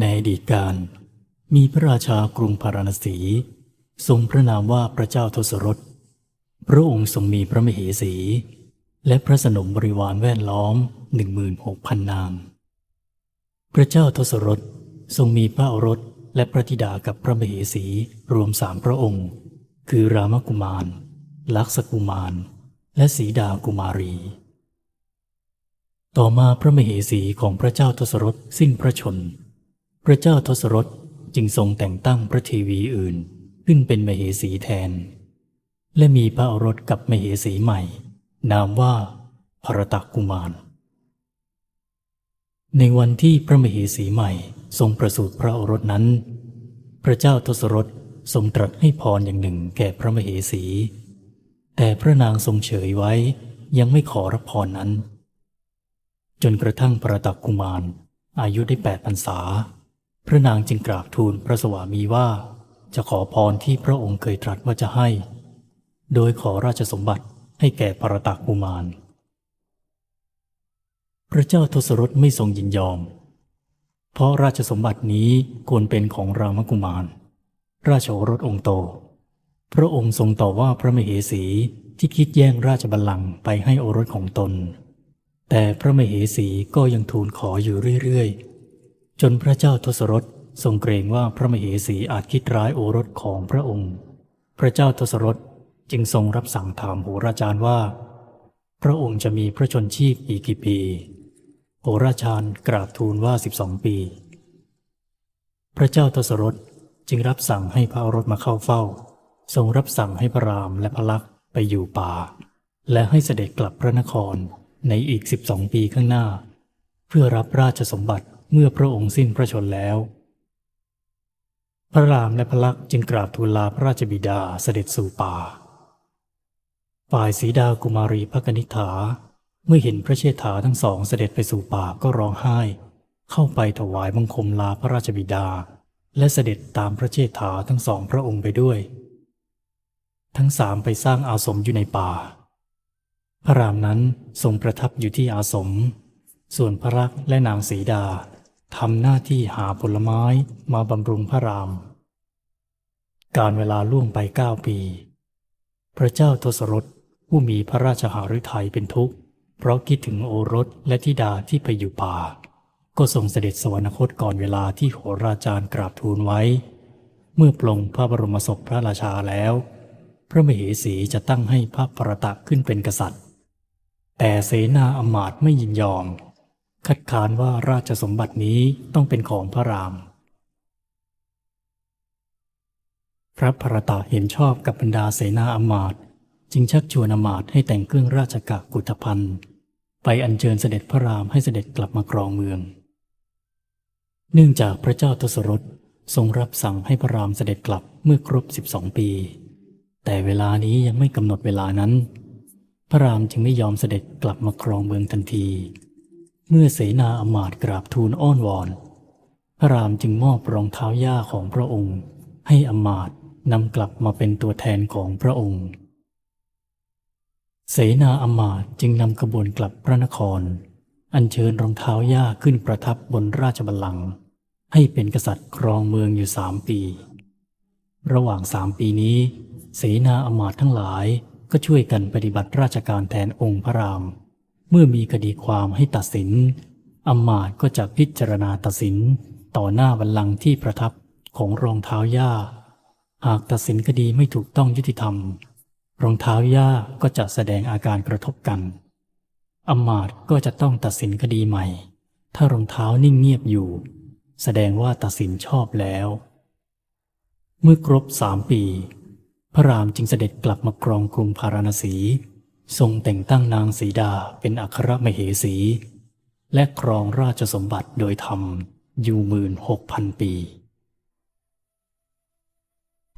ในอดีตการมีพระราชากรุงพาราณสี ทรงพระนามว่าพระเจ้าทศรถพระองค์ทรงมีพระมเหสี และพระสนมบริวารแวดล้อมหนึ่งมืนหกพันนางพระเจ้าทศรถทรงมีพระอรสและพระธิดากับพระมเหสีรวมสามพระองค์ คือรามกุมาร ลักษกุมาร และสีดากุมารี ต่อมาพระมเหสีของพระเจ้าทศรถสิ้นพระชน พระเจ้าทศรถจึงทรงแต่งตั้งพระเทวีอื่นขึ้นเป็นมเหสีแทน และมีพระโอรสกับมเหสีใหม่ นามว่าพรตกุมาร ในวันที่พระมเหสีใหม่ทรงประสูติพระโอรสนั้น พระเจ้าทศรถทรงตรัสให้พรอย่างหนึ่งแก่พระมเหสี แต่พระนางทรงเฉยไว้ยังไม่ขอรับพรนั้น จนกระทั่งพระตักกุมารอายุได้แปดพรรษา พระนางจึงกราบทูลพระสวามีว่า จะขอพรที่พระองค์เคยตรัสว่าจะให้ โดยขอราชสมบัติให้แก่พระตักกุมาร พระเจ้าทศรถไม่ทรงยินยอม เพราะราชสมบัตินี้ควรเป็นของรามกุมาร ราชโอรสองค์โต พระองค์ทรงต่อว่าพระมเหสีที่คิดแย่งราชบัลลังก์ไปให้โอรสของตน แต่พระมเหสีก็ยังทูลขออยู่เรื่อยๆ จนพระเจ้าทศรถทรงเกรงว่าพระมเหสีอาจคิดร้ายโอรสของพระองค์ พระเจ้าทศรถจึงทรงรับสั่งถามโหราจารย์ว่า พระองค์จะมีพระชนชีพอีกกี่ปี โหราชาญกราบทูลว่าสิบสองปี พระเจ้าทศรถจึงรับสั่งให้พระโอรสมาเข้าเฝ้า ทรงรับสั่งให้พระรามและพระลักษณ์ไปอยู่ป่า และให้เสด็จกลับพระนครในอีกสิบสองปีข้างหน้า เพื่อรับราชสมบัติ เมื่อพระองค์สิ้นพระชนแล้ว พระรามและพระลักษณ์จึงกราบทูลลาพระราชบิดาเสด็จสู่ป่า ฝ่ายสีดากุมารีพระกนิษฐาเมื่อเห็นพระเชษฐาทั้งสองเสด็จไปสู่ป่าก็ร้องไห้ เข้าไปถวายบังคมลาพระราชบิดา และเสด็จตามพระเชษฐาทั้งสองพระองค์ไปด้วย ทั้งสามไปสร้างอาสมอยู่ในป่า พระรามนั้นทรงประทับอยู่ที่อาสม ส่วนพระรักษ์และนางสีดา ทำหน้าที่หาผลไม้มาบำรุงพระราม การเวลาล่วงไปเก้าปี พระเจ้าทศรถผู้มีพระราชหฤทัยเป็นทุกข์ เพราะคิดถึงโอรสและธิดาที่ไปอยู่ป่า ก็ทรงเสด็จสวรรคตก่อนเวลาที่โหราจารย์กราบทูลไว้ เมื่อปลงพระบรมศพพระราชาแล้ว พระมเหสีจะตั้งให้พระประตะขึ้นเป็นกษัตริย์ แต่เสนาอมาตย์ไม่ยินยอม คัดค้านว่าราชสมบัตินี้ต้องเป็นของพระราม พระพรตะเห็นชอบกับบรรดาเสนาอมาตย์จึงชักชวนอมาตย์ให้แต่งเครื่องราชกะกุฏภัณฑ์ไปอัญเชิญเสด็จพระรามให้เสด็จกลับมาครองเมือง เนื่องจากพระเจ้าทศรถทรงรับสั่งให้พระรามเสด็จกลับเมื่อครบ 12 ปี แต่เวลานี้ยังไม่กำหนดเวลานั้น พระรามจึงไม่ยอมเสด็จกลับมาครองเมืองทันที เมื่อเสนาอมาตย์กราบทูลอ้อนวอน พระรามจึงมอบรองเท้าย่าของพระองค์ ให้อมาตย์นำกลับมาเป็นตัวแทนของพระองค์ เสนาอมาตย์จึงนำขบวนกลับพระนคร อัญเชิญรองเท้าย่าขึ้นประทับบนราชบัลลังก์ให้เป็นกษัตริย์ครองเมืองอยู่สามปี ระหว่างสามปีนี้ เสนาอมาตย์ทั้งหลายก็ช่วยกันปฏิบัติราชการแทนองค์พระราม เมื่อมีคดีความให้ตัดสินอำมาตย์ก็จะพิจารณาตัดสินต่อหน้าบัลลังก์ที่ประทับของรองเท้าย่า หากตัดสินคดีไม่ถูกต้องยุติธรรม รองเท้าย่าก็จะแสดงอาการกระทบกันอำมาตย์ก็จะต้องตัดสินคดีใหม่ ถ้ารองเท้านิ่งเงียบอยู่ แสดงว่าตัดสินชอบแล้ว เมื่อครบสามปี พระรามจึงเสด็จกลับมาครองกรุงพาราณสี ทรงแต่งตั้งนางสีดาเป็นอัครมเหสี และครองราชสมบัติโดยธรรมอยู่หมื่นหกพันปี